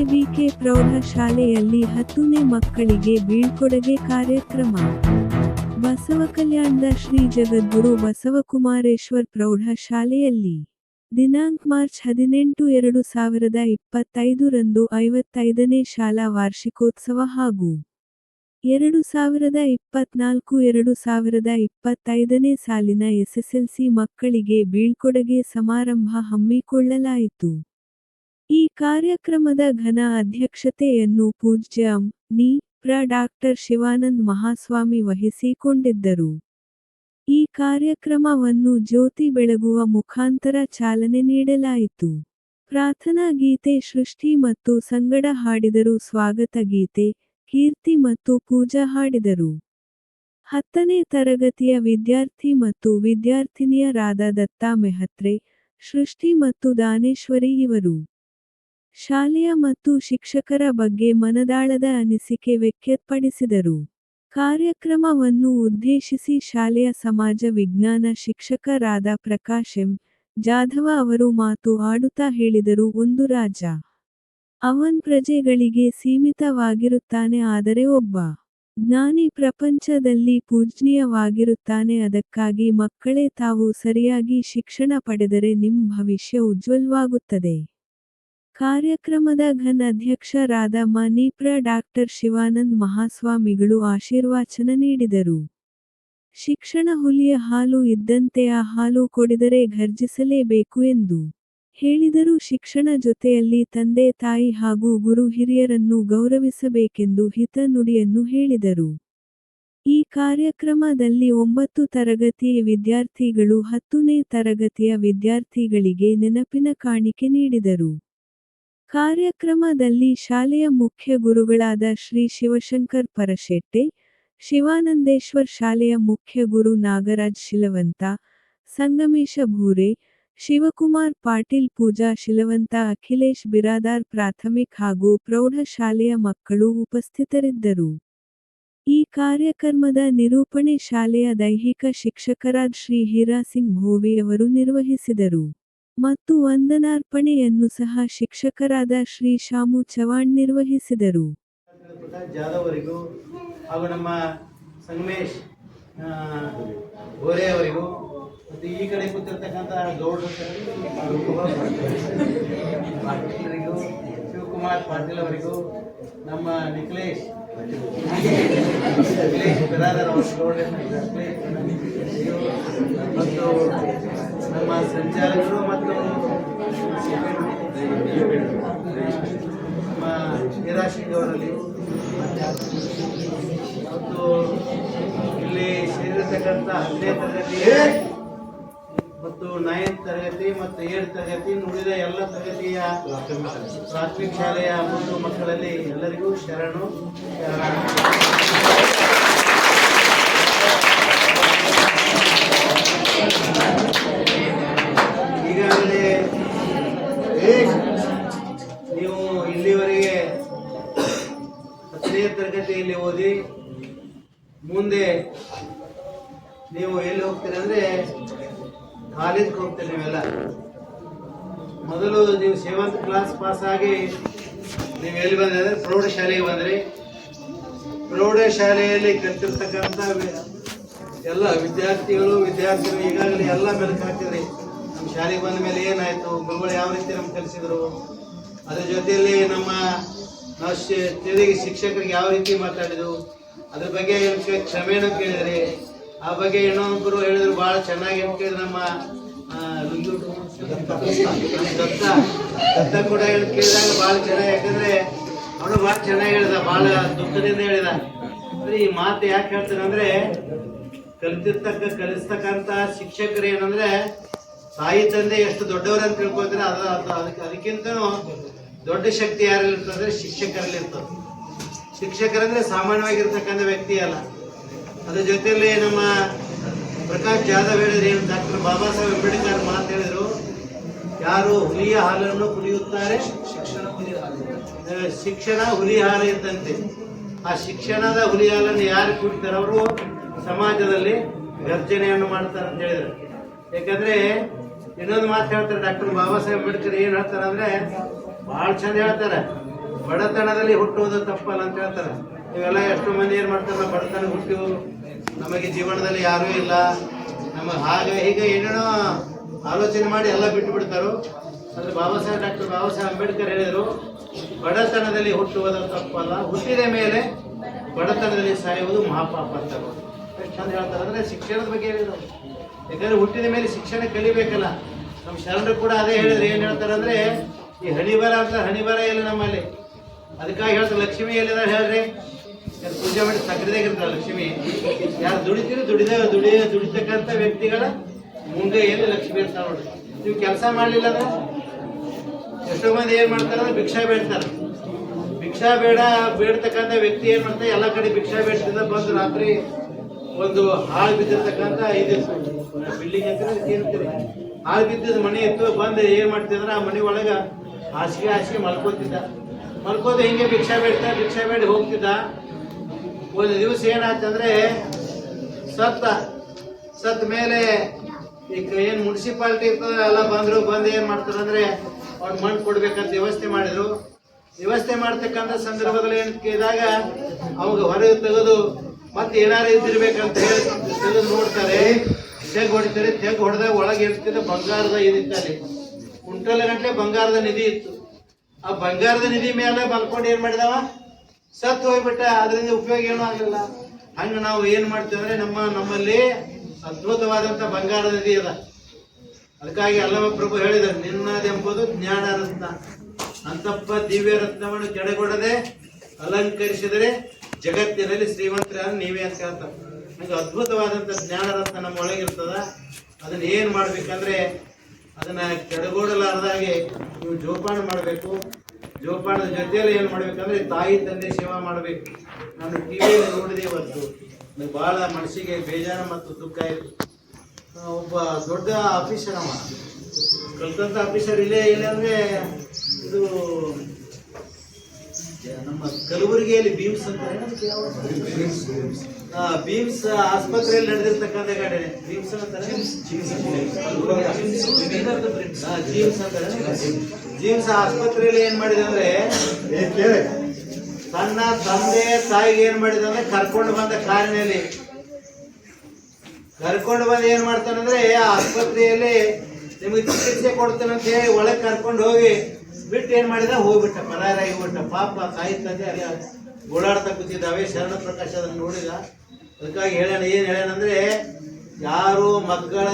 KVK ಪ್ರೌಢಶಾಲೆಯಲ್ಲಿ ಹತ್ತನೇ ಮಕ್ಕಳಿಗೆ ಬೀಳ್ಕೊಡುಗೆ ಕಾರ್ಯಕ್ರಮ. ಬಸವ ಕಲ್ಯಾಣದ ಶ್ರೀ ಜಗದ್ಗುರು ಬಸವಕುಮಾರೇಶ್ವರ್ ಪ್ರೌಢಶಾಲೆಯಲ್ಲಿ ದಿನಾಂಕ ಮಾರ್ಚ್ ಹದಿನೆಂಟು ಎರಡು ಸಾವಿರದ ಇಪ್ಪತ್ತೈದರಂದು ಐವತ್ತೈದನೇ ಶಾಲಾ ವಾರ್ಷಿಕೋತ್ಸವ ಹಾಗೂ ಎರಡು ಸಾವಿರದ ಇಪ್ಪತ್ನಾಲ್ಕು ಎರಡು ಸಾವಿರದ ಇಪ್ಪತ್ತೈದನೇ ಸಾಲಿನ ಎಸ್ಎಸ್ಎಲ್ಸಿ ಮಕ್ಕಳಿಗೆ ಬೀಳ್ಕೊಡುಗೆ ಸಮಾರಂಭ ಹಮ್ಮಿಕೊಳ್ಳಲಾಯಿತು. ಈ ಕಾರ್ಯಕ್ರಮದ ಘನ ಅಧ್ಯಕ್ಷತೆಯನ್ನು ಪೂಜ್ಯ. ನಿ. ಪ್ರ ಡಾಕ್ಟರ್ ಶಿವಾನಂದ್ ಮಹಾಸ್ವಾಮಿ ವಹಿಸಿಕೊಂಡಿದ್ದರು ಈ ಕಾರ್ಯಕ್ರಮವನ್ನು ಜ್ಯೋತಿ ಬೆಳಗುವ ಮುಖಾಂತರ ಚಾಲನೆ ನೀಡಲಾಯಿತು ಪ್ರಾರ್ಥನಾ ಗೀತೆ, ಸೃಷ್ಟಿ ಮತ್ತು ಸಂಗಡ ಹಾಡಿದರು ಸ್ವಾಗತ ಗೀತೆ, ಕೀರ್ತಿ ಮತ್ತು ಪೂಜಾ ಹಾಡಿದರು ಹತ್ತನೇ ತರಗತಿಯ ವಿದ್ಯಾರ್ಥಿ ಮತ್ತು ವಿದ್ಯಾರ್ಥಿನಿಯರಾದ ದತ್ತಾ ಮೆಹತ್ರೆ ಸೃಷ್ಟಿ ಮತ್ತು ದಾನೇಶ್ವರಿ ಇವರು ಶಾಲೆಯ ಮತ್ತು ಶಿಕ್ಷಕರ ಬಗ್ಗೆ ಮನದಾಳದ ಅನಿಸಿಕೆ ವ್ಯಕ್ತಪಡಿಸಿದರು. ಕಾರ್ಯಕ್ರಮವನ್ನು ಉದ್ದೇಶಿಸಿ ಶಾಲೆಯ ಸಮಾಜ ವಿಜ್ಞಾನ ಶಿಕ್ಷಕರಾದ ಪ್ರಕಾಶ್ ಎಂ. ಜಾಧವ ಅವರು ಮಾತು ಆಡುತ್ತಾ ಹೇಳಿದರು, ಒಂದು ರಾಜ. ಅವನ್ ಪ್ರಜೆಗಳಿಗೆ ಸೀಮಿತವಾಗಿರುತ್ತಾನೆ, ಆದರೆ ಒಬ್ಬ ಜ್ಞಾನಿ ಪ್ರಪಂಚದಲ್ಲಿ ಪೂಜ್ಯೀಯವಾಗಿರುತ್ತಾನೆ, ಅದಕ್ಕಾಗಿ ಮಕ್ಕಳೇ ತಾವು ಸರಿಯಾಗಿ ಶಿಕ್ಷಣ ಪಡೆದರೆ ನಿಮ್ಮ ಭವಿಷ್ಯ ಉಜ್ವಲವಾಗುತ್ತದೆ. ಕಾರ್ಯಕ್ರಮದ ಘನ ಅಧ್ಯಕ್ಷರಾದ ಮನಿಪ್ರ ಡಾಕ್ಟರ್ ಶಿವಾನಂದ್ ಮಹಾಸ್ವಾಮಿಗಳು ಆಶೀರ್ವಾಚನ ನೀಡಿದರು. ಶಿಕ್ಷಣ ಹುಲಿಯ ಹಾಲು ಇದ್ದಂತೆ ಆ ಹಾಲು ಕೊಡಿದರೆ ಘರ್ಜಿಸಲೇಬೇಕು ಎಂದು ಹೇಳಿದರು. ಶಿಕ್ಷಣ ಜೊತೆಯಲ್ಲಿ ತಂದೆ, ತಾಯಿ ಹಾಗೂ ಗುರು ಹಿರಿಯರನ್ನು ಗೌರವಿಸಬೇಕೆಂದು ಹಿತ ನುಡಿಯನ್ನು ಹೇಳಿದರು. ಈ ಕಾರ್ಯಕ್ರಮದಲ್ಲಿ ಒಂಬತ್ತು ತರಗತಿಯ ವಿದ್ಯಾರ್ಥಿಗಳು ಹತ್ತನೇ ತರಗತಿಯ ವಿದ್ಯಾರ್ಥಿಗಳಿಗೆ ನೆನಪಿನ ಕಾಣಿಕೆ ನೀಡಿದರು. ಕಾರ್ಯಕ್ರಮದಲ್ಲಿ ಶಾಲೆಯ ಮುಖ್ಯ ಗುರುಗಳಾದ ಶ್ರೀ ಶಿವಶಂಕರ್ ಪರಶೆಟ್ಟೆ, ಶಿವಾನಂದೇಶ್ವರ್ ಶಾಲೆಯ ಮುಖ್ಯ ಗುರು ನಾಗರಾಜ್ ಶಿಲವಂತ, ಸಂಗಮೇಶ ಭೂರೆ, ಶಿವಕುಮಾರ್ ಪಾಟೀಲ್ ಪೂಜಾ ಶಿಲವಂತ, ಅಖಿಲೇಶ್ ಬಿರಾದಾರ್ ಪ್ರಾಥಮಿಕ ಹಾಗೂ ಪ್ರೌಢಶಾಲೆಯ ಮಕ್ಕಳು ಉಪಸ್ಥಿತರಿದ್ದರು. ಈ ಕಾರ್ಯಕ್ರಮದ ನಿರೂಪಣೆ ಶಾಲೆಯ ದೈಹಿಕ ಶಿಕ್ಷಕರಾದ ಶ್ರೀ ಹೀರಾಸಿಂಗ್ ಭೋವಿ ಅವರು ನಿರ್ವಹಿಸಿದರು. ಮತ್ತು ವಂದನಾರ್ಪಣೆಯನ್ನು ಸಹ ಶಿಕ್ಷಕರಾದ ಶ್ರೀ ಶಾಮು ಚವಾಣ್ ನಿರ್ವಹಿಸಿದರು. ಜಾಧವ್ ಅವರಿಗೂ ಹಾಗೂ ನಮ್ಮ ಸಂಗಮೇಶ್ ಗೋರೆ ಅವರಿಗೂ ಮತ್ತು ಈ ಕಡೆ ಕೂತಿರ್ತಕ್ಕಂಥ ಗೌಡ್ರ ಪಾಟೀಲರಿಗೂ ಶಿವಕುಮಾರ್ ಪಾಟೀಲ್ ಅವರಿಗೂ, ನಮ್ಮ ನಿಖಿಲೇಶ್ ನಿಖಿಲೇಶ್ ಬಿರಾದರ್ ಅವರು ಗೌಡ್ರ ಮತ್ತು ನಮ್ಮ ಸಂಚಾಲಕರು ಮತ್ತು ನಮ್ಮ ನಿರಾಶಿಂಗ್ ಅವರಲ್ಲಿ ಮತ್ತು ಇಲ್ಲಿ ಸೇರಿರ್ತಕ್ಕಂಥ ಹತ್ತನೇ ತರಗತಿ ಮತ್ತು ನೈನ್ತ್ ತರಗತಿ ಮತ್ತು ಏಳ್ ತರಗತಿ ಉಳಿದ ಎಲ್ಲ ತರಗತಿಯ ಪ್ರಾಥಮಿಕ ಶಾಲೆಯ ಮೂರು ಮಕ್ಕಳಲ್ಲಿ ಎಲ್ಲರಿಗೂ ಶರಣು ಶರಣ. ತರಗತಿಯಲ್ಲಿ ಓದಿ ಮುಂದೆ ನೀವು ಎಲ್ಲಿ ಹೋಗ್ತೀರಿ ಅಂದ್ರೆ ಕಾಲೇಜ್ಗೆ ಹೋಗ್ತೀರಿ ನೀವೆಲ್ಲ. ಮೊದಲು ನೀವು ಸೆವೆಂತ್ ಕ್ಲಾಸ್ ಪಾಸ್ ಆಗಿ ನೀವು ಎಲ್ಲಿ ಬಂದ್ರಿ ಅಂದ್ರೆ ಪ್ರೌಢಶಾಲೆಗೆ ಬಂದ್ರಿ. ಪ್ರೌಢಶಾಲೆಯಲ್ಲಿ ಕಲ್ತಿರ್ತಕ್ಕಂಥ ಎಲ್ಲ ವಿದ್ಯಾರ್ಥಿಗಳು ವಿದ್ಯಾರ್ಥಿಗಳು ಈಗಾಗಲೇ ಎಲ್ಲ ಬೆಳಕು ಹಾಕಿದ್ರಿ. ನಮ್ಮ ಶಾಲೆಗೆ ಬಂದ ಮೇಲೆ ಏನಾಯ್ತು? ಗುರುಗಳು ಯಾವ ರೀತಿ ನಮ್ಗೆ ಕಲಿಸಿದ್ರು? ಅದ್ರ ಜೊತೆಯಲ್ಲಿ ನಮ್ಮ ನಾವು ತಿರುಗಿ ಶಿಕ್ಷಕರಿಗೆ ಯಾವ ರೀತಿ ಮಾತಾಡಿದ್ರು? ಅದ್ರ ಬಗ್ಗೆ ಕ್ಷಮೆಯನ್ನು ಕೇಳಿದ್ರಿ. ಆ ಬಗ್ಗೆ ಏನೋ ಒಬ್ಬರು ಹೇಳಿದ್ರು ಭಾಳ ಚೆನ್ನಾಗಿ ಅಂತ ಕೇಳಿದ್ರು ನಮ್ಮ ದತ್ತ. ದತ್ತ ಕೂಡ ಕೇಳಿದಾಗ ಭಾಳ ಚೆನ್ನಾಗಿ, ಯಾಕಂದ್ರೆ ಅವನು ಭಾಳ ಚೆನ್ನಾಗಿ ಹೇಳಿದ, ಭಾಳ ದುಃಖದಿಂದ ಹೇಳಿದ. ಅಂದ್ರೆ ಈ ಮಾತು ಯಾಕೆ ಹೇಳ್ತಾನೆ ಅಂದ್ರೆ, ಕಲಿತಿರ್ತಕ್ಕ, ಕಲಿಸ್ತಕ್ಕಂಥ ಶಿಕ್ಷಕರು ಏನಂದ್ರೆ, ತಾಯಿ, ತಂದೆ ಎಷ್ಟು ದೊಡ್ಡವರು ಅಂತ ತಿಳ್ಕೊತಾರೆ ಅದ ಅದು- ಅದಕ್ಕೆ ಅದಕ್ಕಿಂತನೂ ದೊಡ್ಡ ಶಕ್ತಿ ಯಾರಲ್ಲಿ ಇರ್ತದೆ? ಶಿಕ್ಷಕರಲ್ಲಿ ಇರ್ತದೆ. ಶಿಕ್ಷಕರಂದ್ರೆ ಸಾಮಾನ್ಯವಾಗಿರ್ತಕ್ಕಂಥ ವ್ಯಕ್ತಿ ಅಲ್ಲ. ಅದ್ರ ಜೊತೆಯಲ್ಲಿ ನಮ್ಮ ಪ್ರಕಾಶ್ ಜಾಧವ್ ಹೇಳಿದ್ರು ಏನು? ಡಾಕ್ಟರ್ ಬಾಬಾ ಸಾಹೇಬ್ ಅಂಬೇಡ್ಕರ್ ಮಾತು ಹೇಳಿದ್ರು. ಯಾರು ಹುಲಿಯ ಹಾಲನ್ನು ಕುಡಿಯುತ್ತಾರೆ? ಶಿಕ್ಷಣ ಹುಲಿ ಹಾಲು. ಶಿಕ್ಷಣ ಹುಲಿ ಹಾಲು ಇದ್ದಂತೆ. ಆ ಶಿಕ್ಷಣದ ಹುಲಿ ಹಾಲನ್ನು ಯಾರು ಕುಡಿತಾರೆ? ಅವರು ಸಮಾಜದಲ್ಲಿ ಗರ್ಜನೆಯನ್ನು ಮಾಡ್ತಾರೆ ಅಂತ ಹೇಳಿದ್ರು. ಯಾಕಂದ್ರೆ ಇನ್ನೊಂದು ಮಾತು ಹೇಳ್ತಾರೆ ಡಾಕ್ಟರ್ ಬಾಬಾ ಸಾಹೇಬ್ ಅಂಬೇಡ್ಕರ್ ಏನ್ ಹೇಳ್ತಾರೆ ಅಂದ್ರೆ ಬಹಳ ಚಂದ ಹೇಳ್ತಾರೆ. ಬಡತನದಲ್ಲಿ ಹುಟ್ಟುವುದು ತಪ್ಪಲ್ಲ ಅಂತ ಹೇಳ್ತಾರೆ. ಇವೆಲ್ಲ ಎಷ್ಟೋ ಮಂದಿ ಏನು ಮಾಡ್ತಾರೆ ಬಡತನ ಹುಟ್ಟಿವು ನಮಗೆ ಜೀವನದಲ್ಲಿ ಯಾರೂ ಇಲ್ಲ. ನಮಗೆ ಹಾಗೆ ಹೀಗೆ ಏನೇನೋ ಆಲೋಚನೆ ಮಾಡಿ ಎಲ್ಲ ಬಿಟ್ಟು ಬಿಡ್ತಾರೋ ಅಂದ್ರೆ ಬಾಬಾ ಸಾಹೇಬ್, ಡಾಕ್ಟರ್ ಬಾಬಾ ಸಾಹೇಬ್ ಅಂಬೇಡ್ಕರ್ ಹೇಳಿದರು, ಬಡತನದಲ್ಲಿ ಹುಟ್ಟುವುದು ತಪ್ಪಲ್ಲ. ಹುಟ್ಟಿದ ಮೇಲೆ ಬಡತನದಲ್ಲಿ ಸಾಯುವುದು ಮಹಾಪಾಪ ಅಂತ ಎಷ್ಟು ಚಂದ ಹೇಳ್ತಾರೆ. ಅಂದ್ರೆ ಶಿಕ್ಷಣದ ಬಗ್ಗೆ ಹೇಳಿದರು. ಯಾಕಂದ್ರೆ ಹುಟ್ಟಿದ ಮೇಲೆ ಶಿಕ್ಷಣ ಕಲಿಬೇಕಲ್ಲ. ನಮ್ಮ ಶರಣರು ಕೂಡ ಅದೇ ಹೇಳಿದ್ರು. ಏನು ಹೇಳ್ತಾರೆ ಅಂದ್ರೆ ಈ ಹಣಿಬರ ಅಂತ ಹಣಿಬರ ಇಲ್ಲ ನಮ್ಮಲ್ಲಿ. ಅದಕ್ಕಾಗಿ ಹೇಳ್ತಾರೆ, ಲಕ್ಷ್ಮಿ ಎಲ್ಲಿದ ಹೇಳ್ರಿ? ಪೂಜೆ ಮಾಡಿ ಸಕ್ಕರೆದಾಗ ಇರ್ತಾರೆ ಲಕ್ಷ್ಮಿ? ಯಾರು ದುಡಿತೀರಿ ದುಡಿದ ದುಡಿ ದುಡಿತಕ್ಕಂಥ ವ್ಯಕ್ತಿಗಳ ಮುಂದೆ ಏನು ಲಕ್ಷ್ಮಿ ಅಂತ ನೋಡ್ರಿ. ನೀವು ಕೆಲಸ ಮಾಡಲಿಲ್ಲ ಅಂದ್ರೆ ಎಷ್ಟೋ ಮಂದಿ ಏನ್ ಮಾಡ್ತಾರೆ ಅಂದ್ರೆ ಭಿಕ್ಷಾ ಬೇಡ್ತಾರೆ. ಭಿಕ್ಷಾ ಬೇಡ, ಬೇಡ್ತಕ್ಕಂಥ ವ್ಯಕ್ತಿ ಏನ್ ಮಾಡ್ತಾರೆ? ಎಲ್ಲ ಕಡೆ ಭಿಕ್ಷಾ ಬೇಡ್ತಿದ್ದ ಬಂದು ರಾತ್ರಿ ಒಂದು ಹಾಳು ಬಿದ್ದಿರ್ತಕ್ಕಂಥ ಇದು ಬಿಲ್ಡಿಂಗ್ ಅಂತ ಹಾಳು ಬಿದ್ದಿದ್ದ ಮನೆ ಇತ್ತು, ಬಂದು ಏನ್ ಮಾಡ್ತಿದ್ರ ಆ ಮನೆ ಒಳಗ ಹಾಸಿಗೆ ಹಾಸಿಗೆ ಮಲ್ಕೋತಿದ್ದ. ಮಲ್ಕೋದು ಹಿಂಗೆ ಭಿಕ್ಷೆ ಬೇಡ್ತಾ, ಭಿಕ್ಷೆ ಬೇಡಿ ಹೋಗ್ತಿದ್ದ. ಒಂದು ದಿವಸ ಏನಾಯ್ತಂದ್ರೆ ಸತ್ತ ಸತ್ತ ಮೇಲೆ ಈಗ ಏನು ಮುನ್ಸಿಪಾಲ್ಟಿ ಇರ್ತದ ಎಲ್ಲ ಬಂದ್ರು, ಬಂದು ಏನು ಮಾಡ್ತಾರಂದ್ರೆ ಅವ್ರು ಮಣ್ಣು ಕೊಡ್ಬೇಕಂತ ವ್ಯವಸ್ಥೆ ಮಾಡಿದ್ರು. ವ್ಯವಸ್ಥೆ ಮಾಡ್ತಕ್ಕಂಥ ಸಂದರ್ಭದಲ್ಲಿ ಏನು ಕೇಳಿದಾಗ ಅವಾಗ ಹೊರಗೆ ತೆಗೆದು ಮತ್ತೆ ಏನಾರು ಇದ್ದಿರ್ಬೇಕಂತ ಹೇಳಿ ತೆಗೆದು ನೋಡ್ತಾರೆ. ತೆಗ್ ಹೊಡಿತಾರೆ ತೆಗ್ ಹೊಡೆದಾಗ ಒಳಗೆ ಇರ್ತಿದ್ದ ಬಂಗಾರದ ಇದಿತ್ತು ಕುಂಟಲ ಗಂಟ್ಲೆ ಬಂಗಾರದ ನಿಧಿ ಇತ್ತು. ಆ ಬಂಗಾರದ ನಿಧಿ ಮೇಲೆ ಬಲ್ಕೊಂಡು ಏನ್ ಮಾಡಿದವ? ಸತ್ತು ಹೋಗ್ಬಿಟ್ಟ. ಅದರಿಂದ ಉಪಯೋಗ ಏನೂ ಆಗಲಿಲ್ಲ. ಹಂಗ ನಾವು ಏನ್ ಮಾಡ್ತೇವೆ ಅಂದ್ರೆ ನಮ್ಮ ನಮ್ಮಲ್ಲಿ ಅದ್ಭುತವಾದಂತ ಬಂಗಾರದ ನಿಧಿ ಅದ. ಅದಕ್ಕಾಗಿ ಅಲ್ಲವ ಪ್ರಭು ಹೇಳಿದರು, ನಿನ್ನದೆಂಬುದು ಜ್ಞಾನ ರತ್ನ ಅಂತಪ್ಪ ದಿವ್ಯ ರತ್ನವನ್ನು ಕೆಡಗೊಡದೆ ಅಲಂಕರಿಸಿದರೆ ಜಗತ್ತಿನಲ್ಲಿ ಶ್ರೀಮಂತರ ನೀವೇ ಅಂತ ಹೇಳ್ತಾರೆ. ನಂಗೆ ಅದ್ಭುತವಾದಂತ ಜ್ಞಾನ ರತ್ನ ನಮ್ಮ ಒಳಗಿರ್ತದ. ಅದನ್ನ ಏನು ಮಾಡ್ಬೇಕಂದ್ರೆ ಅದನ್ನ ಕೆಡಗೂಡಲಾರ್ದಾಗೆ ನೀವು ಜೋಪಾನ ಮಾಡಬೇಕು. ಜೋಪಾನದ ಜೊತೆಯಲ್ಲಿ ಏನು ಮಾಡಬೇಕಂದ್ರೆ ತಾಯಿ ತಂದೆ ಸೇವಾ ಮಾಡಬೇಕು. ನಾನು ಟಿವಿಯಲ್ಲಿ ನೋಡಿದೆ ಇವತ್ತು. ನನಗೆ ಬಹಳ ಮನಸ್ಸಿಗೆ ಬೇಜಾರ ಮತ್ತು ದುಃಖ ಇತ್ತು ಒಬ್ಬ ದೊಡ್ಡ ಆಫೀಸರ್ ಅವ. ಕಲ್ತಂಥ ಆಫೀಸರ್ ಇಲ್ಲೇ ಇಲ್ಲ ಅಂದ್ರೆ ಇದು ನಮ್ಮ ಕಲಬುರಗಿಯಲ್ಲಿ ಬೀಮ್ಸ್ ಅಂತ ಆ, ಬೀಮ್ಸ್ ಆಸ್ಪತ್ರೆಯಲ್ಲಿ ನಡೆದಿರ್ತಕ್ಕಂಥ ಘಟನೆ ಬೀಮ್ಸ್ ಜೀಮ್ಸ್ ಅಂತಾರೆ ಜೀಮ್ಸ್ ಆಸ್ಪತ್ರೆಯಲ್ಲಿ ಏನ್ ಮಾಡಿದೆ ಅಂದ್ರೆ ತನ್ನ ತಂದೆ ತಾಯಿಗೆ ಏನ್ ಮಾಡಿದ ಅಂದ್ರೆ ಕರ್ಕೊಂಡು ಬಂದ ಕಾರಿನಲ್ಲಿ. ಕರ್ಕೊಂಡು ಬಂದು ಏನ್ ಮಾಡ್ತಾನಂದ್ರೆ ಆಸ್ಪತ್ರೆಯಲ್ಲಿ ನಿಮಗೆ ಚಿಕಿತ್ಸೆ ಕೊಡ್ತೇನೆ ಅಂತ ಹೇಳಿ ಒಳಗೆ ಕರ್ಕೊಂಡು ಹೋಗಿ ಬಿಟ್ಟು ಏನ್ ಮಾಡಿದ? ಹೋಗ್ಬಿಟ್ಟ. ಪರಾರಾಗಿ ಹೋಗ್ಬಿಟ್ಟ. ಪಾಪ ತಾಯಿ ತಂದೆ ಅಲ್ಲಿ ಓಡಾಡ್ತಾ ಕೂತಿದ್ದಾವೆ, ಶರಣ ಪ್ರಕಾಶ್ ಅದನ್ನು ನೋಡಿದ ಅದಕ್ಕಾಗಿ ಹೇಳೋಣ, ಏನು ಹೇಳೋಣ ಅಂದರೆ, ಯಾರು ಮಕ್ಕಳ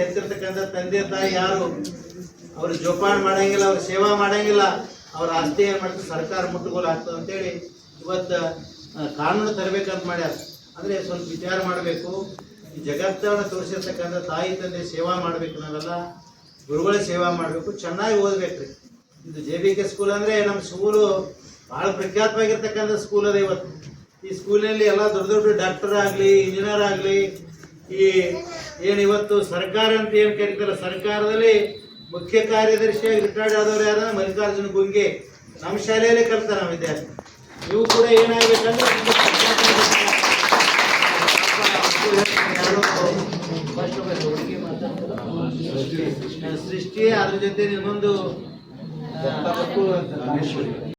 ಹೆತ್ತಿರ್ತಕ್ಕಂಥ ತಂದೆ ತಾಯಿ ಯಾರು? ಅವರು ಜೋಪಾನ ಮಾಡೋಂಗಿಲ್ಲ, ಅವ್ರ ಸೇವಾ ಮಾಡೋಂಗಿಲ್ಲ. ಅವ್ರ ಆಸ್ತಿ ಏನು ಮಾಡ್ತಾರೆ? ಸರ್ಕಾರ ಮುಟ್ಟುಗೋಲು ಆಗ್ತದೆ ಅಂತೇಳಿ ಇವತ್ತು ಕಾನೂನು ತರಬೇಕಂತ ಮಾಡ್ಯಾರ. ಅಂದರೆ ಸ್ವಲ್ಪ ವಿಚಾರ ಮಾಡಬೇಕು. ಈ ಜಗತ್ತನ್ನು ತೋರಿಸಿರ್ತಕ್ಕಂಥ ತಾಯಿ ತಂದೆ ಸೇವಾ ಮಾಡಬೇಕು ನಾವೆಲ್ಲ. ಗುರುಗಳ ಸೇವಾ ಮಾಡಬೇಕು. ಚೆನ್ನಾಗಿ ಓದ್ಬೇಕ್ರಿ. ಇದು ಜೆ ಬಿ ಕೆ ಸ್ಕೂಲ್ ಅಂದರೆ ನಮ್ಮ ಸ್ಕೂಲು ಬಹಳ ಪ್ರಖ್ಯಾತವಾಗಿರ್ತಕ್ಕಂಥ ಸ್ಕೂಲ್ ಅದ ಇವತ್ತು. ಈ ಸ್ಕೂಲಿನಲ್ಲಿ ಎಲ್ಲ ದೊಡ್ಡ ದೊಡ್ಡ ಡಾಕ್ಟರ್ ಆಗಲಿ, ಇಂಜಿನಿಯರ್ ಆಗಲಿ, ಈ ಏನು ಇವತ್ತು ಸರ್ಕಾರ ಅಂತ ಏನು ಕರೀತಾರ ಸರ್ಕಾರದಲ್ಲಿ ಮುಖ್ಯ ಕಾರ್ಯದರ್ಶಿಯಾಗಿ ರಿಟೈರ್ಡ್ ಆದವ್ರು ಯಾರು? ಮಲ್ಲಿಕಾರ್ಜುನ ಗುಂಗೆ ನಮ್ಮ ಶಾಲೆಯಲ್ಲೇ ಕಲ್ತಾರ ನಮ್ಮ ವಿದ್ಯಾರ್ಥಿ. ನೀವು ಕೂಡ ಏನಾಗಬೇಕಂದ್ರೆ. ಸೃಷ್ಟಿ ಅದ್ರ ಜೊತೆ ಇನ್ನೊಂದು